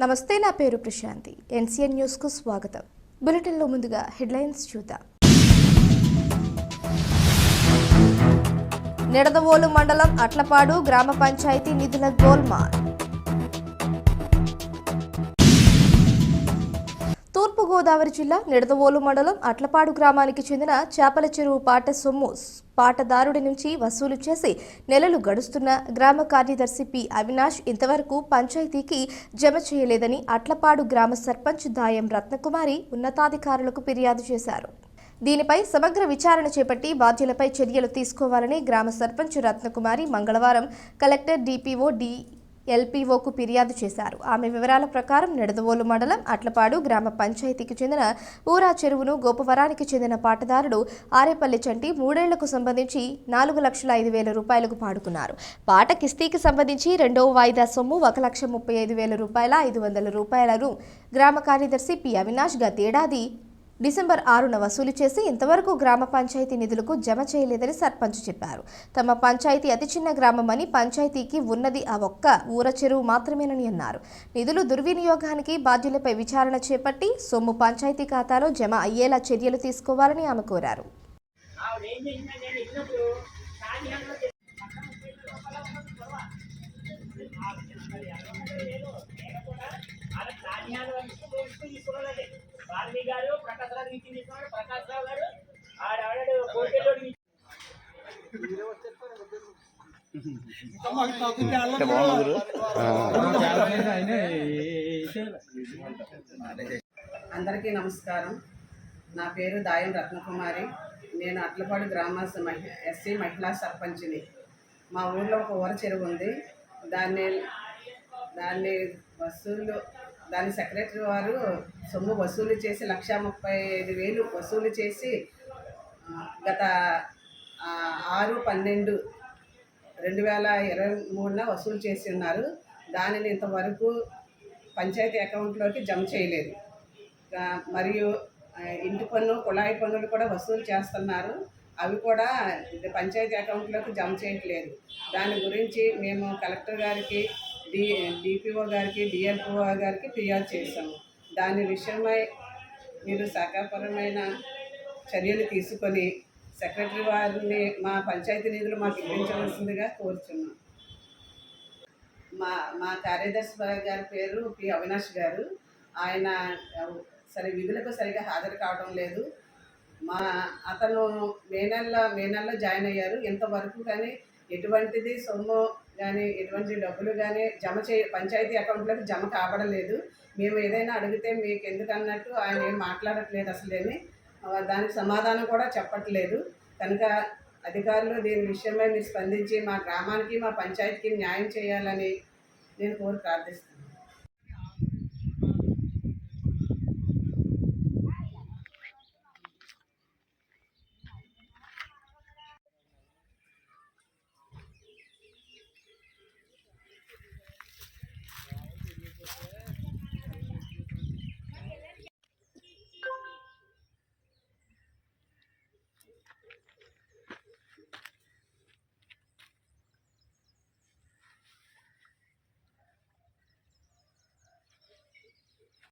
నమస్తే నా పేరు ప్రశాంతి. ఎన్సీఎన్ న్యూస్కు స్వాగతం. బులెటిన్లో ముందుగా హెడ్లైన్స్ చూద్దాం. నిడదవోలు మండలం అట్లపాడు గ్రామ పంచాయతీ నిధుల గోల్మాల్. తూర్పుగోదావరి జిల్లా నిడదవోలు మండలం అట్లపాడు గ్రామానికి చెందిన చేపల చెరువు పాట సొమ్ము పాటదారుడి నుంచి వసూలు చేసి నెలలు గడుస్తున్న గ్రామ కార్యదర్శి పి అవినాష్ ఇంతవరకు పంచాయతీకి జమ చేయలేదని అట్లపాడు గ్రామ సర్పంచ్ దాయం రత్నకుమారి ఉన్నతాధికారులకు ఫిర్యాదు చేశారు. దీనిపై సమగ్ర విచారణ చేపట్టి బాధ్యులపై చర్యలు తీసుకోవాలని గ్రామ సర్పంచ్ రత్నకుమారి మంగళవారం కలెక్టర్ డిపిఓ డి ఎల్పీఓకు ఫిర్యాదు చేశారు. ఆమె వివరాల ప్రకారం నిడదవోలు మండలం అట్లపాడు గ్రామ పంచాయతీకి చెందిన ఊరా చెరువును గోపవరానికి చెందిన పాటదారుడు ఆరేపల్లి చంటి మూడేళ్ళకు సంబంధించి నాలుగు లక్షల ఐదు వేల రూపాయలకు పాడుకున్నారు. పాట కిస్తీకి సంబంధించి రెండవ వాయిదా సొమ్ము ఒక లక్ష ముప్పై ఐదు వేల రూపాయల ఐదు వందల రూపాయలను గ్రామ కార్యదర్శి పి అవినాష్ గతేడాది డిసెంబర్ ఆరున వసూలు చేసి ఇంతవరకు గ్రామ పంచాయతీ నిధులకు జమ చేయలేదని సర్పంచ్ చెప్పారు. తమ పంచాయతీ అతి చిన్న గ్రామమని పంచాయతీకి ఉన్నది ఆ ఒక్క ఊర చెరువు మాత్రమేనని అన్నారు. నిధులు దుర్వినియోగానికి బాధ్యులపై విచారణ చేపట్టి సొమ్ము పంచాయతీ ఖాతాలో జమ అయ్యేలా చర్యలు తీసుకోవాలని ఆమె కోరారు. ఆవిడ అందరికీ నమస్కారం. నా పేరు దాయం రత్నకుమారి. నేను అట్లపాడు గ్రామ మహి ఎస్సీ మహిళా సర్పంచ్ని. మా ఊర్లో ఒక ఊర చెరువు ఉంది. దాన్ని దాన్ని వసూలు దాని సెక్రటరీ వారు సొమ్ము వసూలు చేసి లక్ష ముప్పై ఐదు వేలు వసూలు చేసి గత ఆరు పన్నెండు రెండు వేల ఇరవై మూడున వసూలు చేసి ఉన్నారు దానిని ఇంతవరకు పంచాయతీ అకౌంట్లోకి జమ చేయలేదు. మరియు ఇంటి పన్ను కుళాయి పన్నులు కూడా వసూలు చేస్తున్నారు. అవి కూడా పంచాయతీ అకౌంట్లోకి జమ చేయట్లేదు. దాని గురించి మేము కలెక్టర్ గారికి డి డిపిఓ గారికి డిఎల్ఓ గారికి ఫిర్యాదు చేశాము. దాని విషయమై మీరు శాఖాపరమైన చర్యలు తీసుకొని సెక్రటరీ వారిని మా పంచాయతీ నిధులు మాకు ఇప్పించవలసిందిగా కోరుచున్నాం. మా మా కార్యదర్శి గారి పేరు పి. అవినాష్ గారు. ఆయన సరే విధులకు సరిగా హాజరు కావడం లేదు. మా అతను మే నెలలో మే నెలలో జాయిన్ అయ్యారు. ఇంతవరకు కానీ ఎటువంటిది సొమ్ము కానీ ఎటువంటి డబ్బులు కానీ జమ చే పంచాయతీ అకౌంట్లోకి జమ కాబడలేదు మేము ఏదైనా అడిగితే మీకు ఎందుకు అన్నట్టు ఆయన ఏం మాట్లాడట్లేదు అసలేమి. దానికి సమాధానం కూడా చెప్పట్లేదు. కనుక అధికారులు దీని విషయమై మీరు స్పందించి మా గ్రామానికి మా పంచాయతీకి న్యాయం చేయాలని నేను కోరి ప్రార్థిస్తున్నాను.